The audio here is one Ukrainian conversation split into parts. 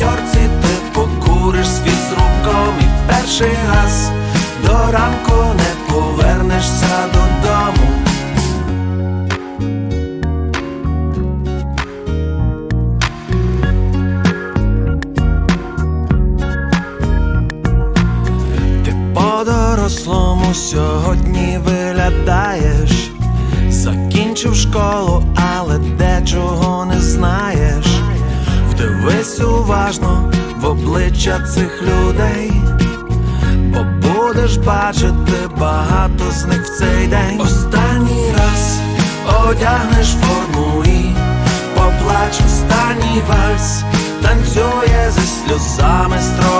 В ти покуриш з фізруком і перший раз до ранку не повернешся додому. Ти по-дорослому сьогодні виглядаєш, закінчив школу, але дечого не знаєш. Уважно в обличчя цих людей, бо будеш бачити багато з них в цей день. Останній раз одягнеш форму і поплач останній вальс, танцює зі сльозами строгий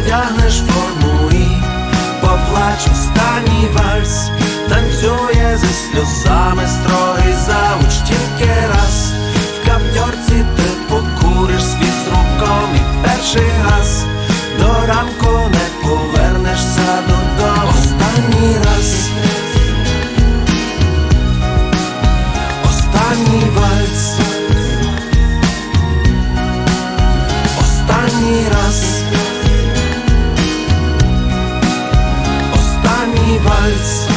Одягнеш форму і поплач останній вальс, танцює зі сльозами niemals.